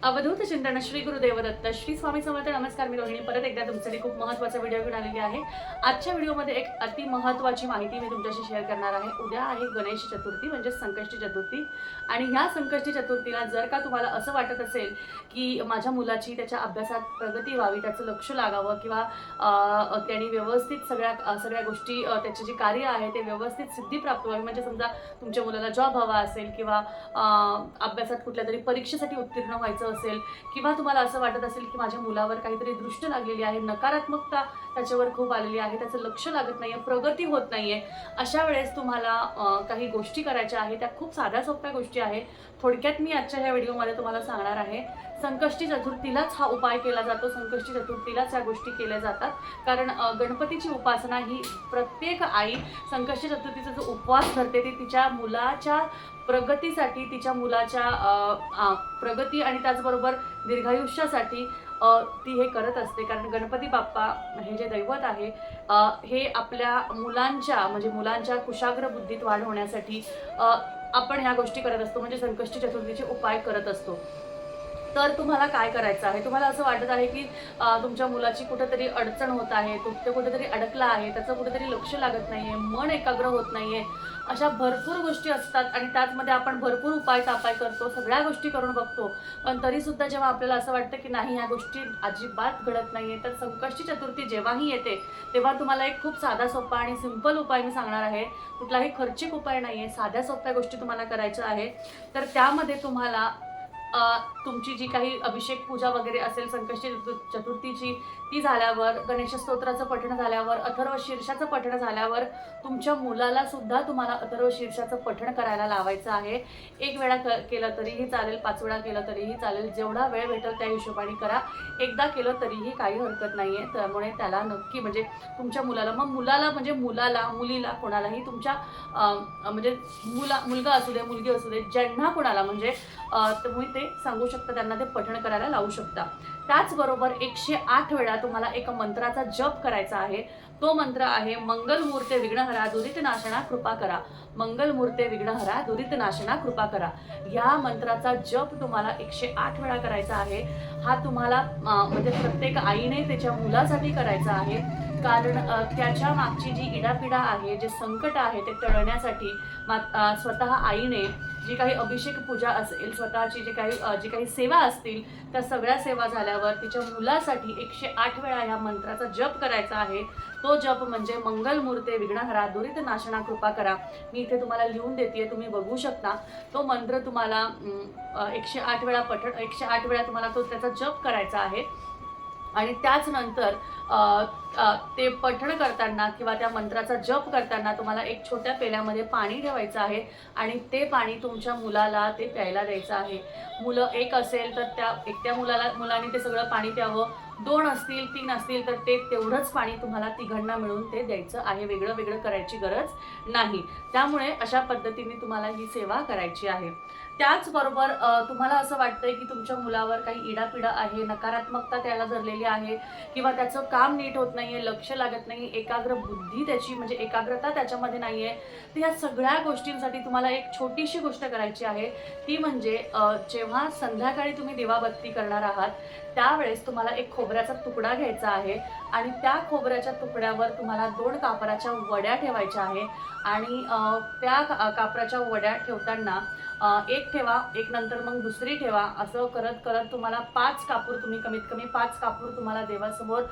अवधूत चिंतन श्री गुरुदेव दत्त श्री स्वामी समर्थ नमस्कार मी रोहिणी. परत एकदा तुमच्यासाठी खूप महत्त्वाचा व्हिडिओ घेऊन आलेली आहे. आजच्या व्हिडिओमध्ये एक अति महत्त्वाची माहिती मी तुमच्याशी शेअर करणार आहे. उद्या आहे गणेश चतुर्थी म्हणजे संकष्टी चतुर्थी. आणि ह्या संकष्टी चतुर्थीला जर का तुम्हाला असं वाटत असेल की माझ्या मुलाची त्याच्या अभ्यासात प्रगती व्हावी त्याचं लक्ष लागावं किंवा त्यांनी व्यवस्थित सगळ्या सगळ्या गोष्टी त्याचे जे कार्य आहे ते व्यवस्थित सिद्धी प्राप्त व्हावी. म्हणजे समजा तुमच्या मुलाला जॉब हवा असेल किंवा अभ्यासात कुठल्या तरी परीक्षेसाठी उत्तीर्ण व्हायचं असेल किंवा तुम्हाला असं वाटत असेल की माझ्या मुलावर काहीतरी दृष्ट लागलेली आहे नकारात्मकता त्याच्यावर खूप आलेली आहे त्याचं लक्ष लागत नाही आहे प्रगती होत नाही आहे अशा वेळेस तुम्हाला काही गोष्टी करायच्या आहेत त्या खूप साध्या सोप्या गोष्टी आहे थोडक्यात मी आजच्या ह्या व्हिडिओमध्ये तुम्हाला सांगणार आहे संकष्टी चतुर्थीलाच हा उपाय केला जातो संकष्टी चतुर्थीलाच ह्या गोष्टी केल्या जातात. कारण गणपतीची उपासना ही प्रत्येक आई संकष्टी चतुर्थीचा जो उपवास धरते ती तिच्या मुलाच्या प्रगतीसाठी तिच्या मुलाच्या प्रगती आणि त्याचबरोबर दीर्घायुष्यासाठी ती हे करत असते. कारण गणपती बाप्पा हे जे दैवत आहे हे आपल्या मुलांच्या म्हणजे मुलांच्या कुशाग्र बुद्धीत वाढ होण्यासाठी आपण ह्या गोष्टी करत असतो. म्हणजे संकष्टी चतुर्थीचे उपाय करत असतो. तर तुम्हाला काय करायचं आहे? तुम्हाला असं वाटत आहे की तुमच्या मुलाची कुठेतरी अडचण होत आहे तो कुठेतरी अडकला आहे त्याचं कुठेतरी लक्ष लागत नाही आहे मन एकाग्र होत नाही आहे अशा भरपूर गोष्टी असतात आणि त्याचमध्ये आपण भरपूर उपाय तापाय करतो सगळ्या गोष्टी करून बघतो. पण तरीसुद्धा जेव्हा आपल्याला असं वाटतं की नाही ह्या गोष्टी अजिबात घडत नाही आहे तर संकष्टी चतुर्थी जेव्हाही येते तेव्हा तुम्हाला एक खूप साधा सोपा आणि सिंपल उपाय मी सांगणार आहे. कुठलाही खर्चिक उपाय नाही आहे साध्या सोप्या गोष्टी तुम्हाला करायच्या आहे तर त्यामध्ये तुम्हाला तुमची जी काही अभिषेक पूजा वगैरे असेल संकष्टी चतु- चतुर्थीची ती झाल्यावर गणेश स्तोत्राचं पठण झाल्यावर अथर्व शीर्षाचं पठण झाल्यावर तुमच्या मुलाला सुद्धा तुम्हाला अथर्व शीर्षाचं पठण करायला लावायचं आहे. एक वेळा क- केलं तरीही चालेल पाच वेळा केलं तरीही चालेल जेवढा वेळ भेटेल त्या हिशोबाने करा. एकदा केलं तरीही काही हरकत नाही आहे त्यामुळे त्याला नक्की म्हणजे तुमच्या मुलाला मग मुलाला म्हणजे मुलाला मुलीला कोणालाही तुमच्या म्हणजे मुला मुलगा असू दे मुलगी असू दे ज्यांना कोणाला म्हणजे तुम्ही ते ते सांगू शकता त्यांना ते पठण करायला लावू शकता. त्याचबरोबर एकशे आठ वेळा तुम्हाला एका मंत्राचा जप करायचा आहे. तो मंत्र आहे मंगलमूर्ते विघ्नहरा दुरित नाशना कृपा करा. मंगलमूर्ते विघ्नहरा दुरित नाशना कृपा करा. ह्या मंत्राचा जप तुम्हाला एकशे आठ वेळा करायचा आहे. हा तुम्हाला म्हणजे प्रत्येक आईने त्याच्या मुलासाठी करायचा आहे. कारण त्याच्या मागची जी इडापिडा आहे जे संकट आहे ते टळण्यासाठी मा स्वतः आईने जी काही अभिषेक पूजा असेल स्वतःची जी काही जी काही सेवा असतील त्या सगळ्या सेवा झाल्यावर तिच्या मुलासाठी एकशे आठ वेळा ह्या मंत्राचा जप करायचा आहे. तो जप म्हणजे मंगलमूर्ते विघ्नहरा दुरित नाशना कृपा करा. मी इथे तुम्हाला लिहून देते तुम्ही बघू शकता. तो मंत्र तुम्हाला एकशे आठ वेळा पठण एकशे आठ वेळा तुम्हाला तो त्याचा जप करायचा आहे. आणि त्याचनंतर ते पठण करताना किंवा त्या मंत्राचा जप करताना तुम्हाला एक छोट्या पेल्यामध्ये पाणी ठेवायचं आहे आणि ते पाणी तुमच्या मुलाला ते प्यायला द्यायचं आहे. मुलं एक असेल तर त्या एकट्या मुलाला मुलाने ते सगळं पाणी प्यावं. दोन असतील तीन असतील तर ते तेवढंच पाणी तुम्हाला तिघांना मिळून ते द्यायचं आहे. वेगळं वेगळं करायची गरज नाही. त्यामुळे अशा पद्धतीने तुम्हाला ही सेवा करायची आहे. त्याचबरोबर तुम्हाला असं वाटतंय की तुमच्या मुलावर काही इडापिडा आहे नकारात्मकता त्याला धरलेली आहे किंवा त्याचं काम नीट होत नाही आहे लक्ष लागत नाही एकाग्र बुद्धी त्याची म्हणजे एकाग्रता त्याच्यामध्ये नाही आहे तर या सगळ्या गोष्टींसाठी तुम्हाला एक छोटीशी गोष्ट करायची आहे. ती म्हणजे जेव्हा संध्याकाळी तुम्ही दिवाबत्ती करणार आहात त्यावेळेस तुम्हाला एक खोबऱ्याचा तुकडा घ्यायचा आहे आणि त्या खोबऱ्याच्या तुकड्यावर तुम्हाला दोन कापराच्या वड्या ठेवायच्या आहे आणि त्या का- कापराच्या वड्या ठेवताना एक ठेवा एक नंतर मग दुसरी ठेवा. असं करत करत तुम्हाला पाच कापूर तुम्ही कमीत कमी पाच कापूर तुम्हाला देवासमोर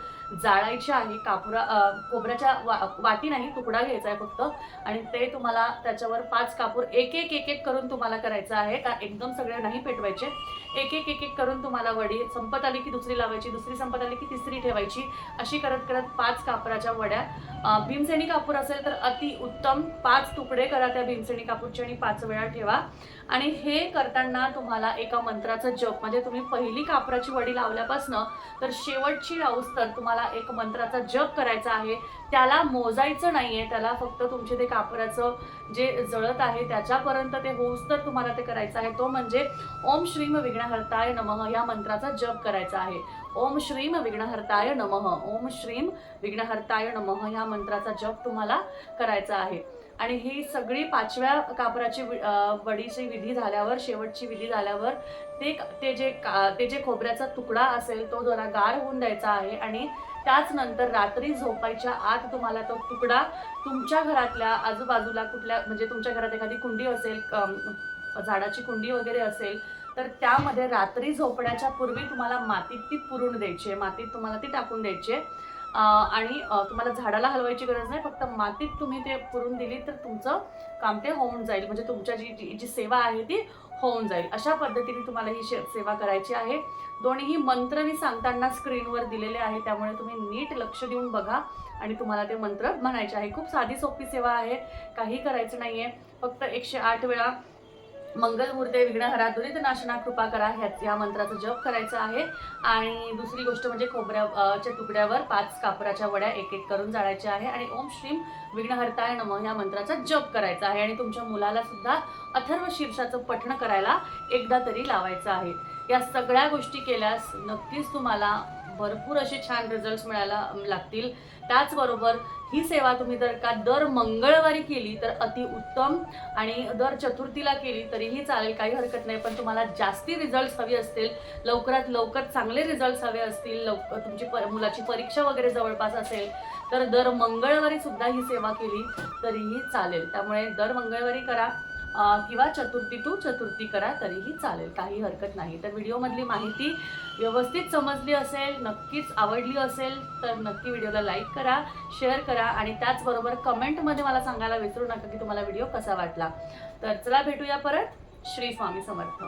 जाळायचे आहे. कापुरा कोबऱ्याच्या खोबऱ्याच्या वा वाटी नाही तुकडा घ्यायचा आहे फक्त. आणि ते तुम्हाला त्याच्यावर पाच कापूर एक एक एक एक करून तुम्हाला करायचं आहे. का एकदम सगळे नाही पेटवायचे. एक एक एक एक करून तुम्हाला वडी संपत आली की दुसरी लावायची दुसरी संपत आली की तिसरी ठेवायची. अशी करत करत पाच कापराच्या वड्या. भीमसेनी कापूर असेल तर अति उत्तम पाच तुकडे करा त्या भीमसेनी कापूरचे आणि पाच वेळा ठेवा. आणि हे करताना तुम्हाला एका मंत्राचं जप म्हणजे तुम्ही पहिली कापराची वडी लावल्यापासनं तर शेवटची राऊस तर तुम्हाला एक मंत्राचा जप करायचा आहे. त्याला मोजायचं नाहीये त्याला फक्त तुमचे ते कापराचं जे जळत आहे त्याच्यापर्यंत ते होऊस तर तुम्हाला ते करायचं आहे. तो म्हणजे ओम श्रीम विघ्नहर्ताय नमः या मंत्राचा जप करायचा आहे. ओम श्रीम विघ्नहर्ताय नमः ओम श्रीम विघ्नहर्ताय नमः या मंत्राचा जप तुम्हाला करायचा आहे. आणि ही सगळी पाचव्या कापराची वि- वडीची विधी झाल्यावर शेवटची विधी झाल्यावर ते ते जे का ते जे खोबऱ्याचा तुकडा असेल तो जरा गार होऊन द्यायचा आहे आणि त्याच नंतर रात्री झोपायच्या आत तुम्हाला तो तुकडा तुमच्या घरातल्या आजूबाजूला कुठल्या म्हणजे तुमच्या घरात एखादी कुंडी असेल झाडाची कुंडी वगैरे असेल तर त्यामध्ये रात्री झोपण्याच्या पूर्वी तुम्हाला मातीत ती पुरून द्यायची आहे. मातीत तुम्हाला ती टाकून द्यायची आहे. आणि तुम्हाला झाडाला हलवायची गरज नाही फक्त मातीत तुम्ही ते पुरून दिली तर तुमचं काम ते होऊन जाईल. म्हणजे तुमच्या जी जी जी सेवा आहे ती होऊन जाईल. अशा पद्धतीने तुम्हाला ही शे- सेवा करायची आहे. दोन्ही मंत्र मी सांगताना स्क्रीनवर दिलेले आहे त्यामुळे तुम्ही नीट लक्ष देऊन बघा आणि तुम्हाला ते मंत्र म्हणायचे आहे. खूप साधी सोपी सेवा आहे काही करायचं नाही आहे फक्त एकशे आठ वेळा मंगलमूर्ते विघ्नहरा दुरित नाशना कृपा करा ह्या या मंत्राचा जप करायचा आहे. आणि दुसरी गोष्ट म्हणजे खोबऱ्याच्या तुकड्यावर पाच कापराच्या वड्या एक एक करून जाळायच्या आहे. आणि ओम श्रीम विघ्नहर्ताय नम या मंत्राचा जप करायचा आहे. आणि तुमच्या मुलाला सुद्धा अथर्व शीर्षाचं पठण करायला एकदा तरी लावायचं आहे. या सगळ्या गोष्टी केल्यास नक्कीच तुम्हाला भरपूर असे छान रिझल्ट मिळायला लागतील. त्याचबरोबर ही सेवा तुम्ही जर का दर मंगळवारी केली तर अतिउत्तम आणि दर चतुर्थीला केली तरीही चालेल काही हरकत नाही. पण तुम्हाला जास्ती रिझल्ट हवे असतील लवकरात लवकर चांगले रिझल्ट हवे असतील लवकर तुमची पर मुलाची परीक्षा वगैरे जवळपास असेल तर दर मंगळवारी सुद्धा ही सेवा केली तरीही चालेल. त्यामुळे दर मंगळवारी करा. किंवा चतुर्थी टू चतुर्थी करा तरीही चालेल. काही हरकत नाही. तर व्हिडिओमधली माहिती व्यवस्थित समजली असेल नक्कीच आवडली असेल तर नक्की व्हिडिओला लाईक करा शेअर करा आणि त्याचबरोबर कमेंटमध्ये मला सांगायला विसरू नका की तुम्हाला व्हिडिओ कसा वाटला. तर चला भेटूया परत. श्री स्वामी समर्थ.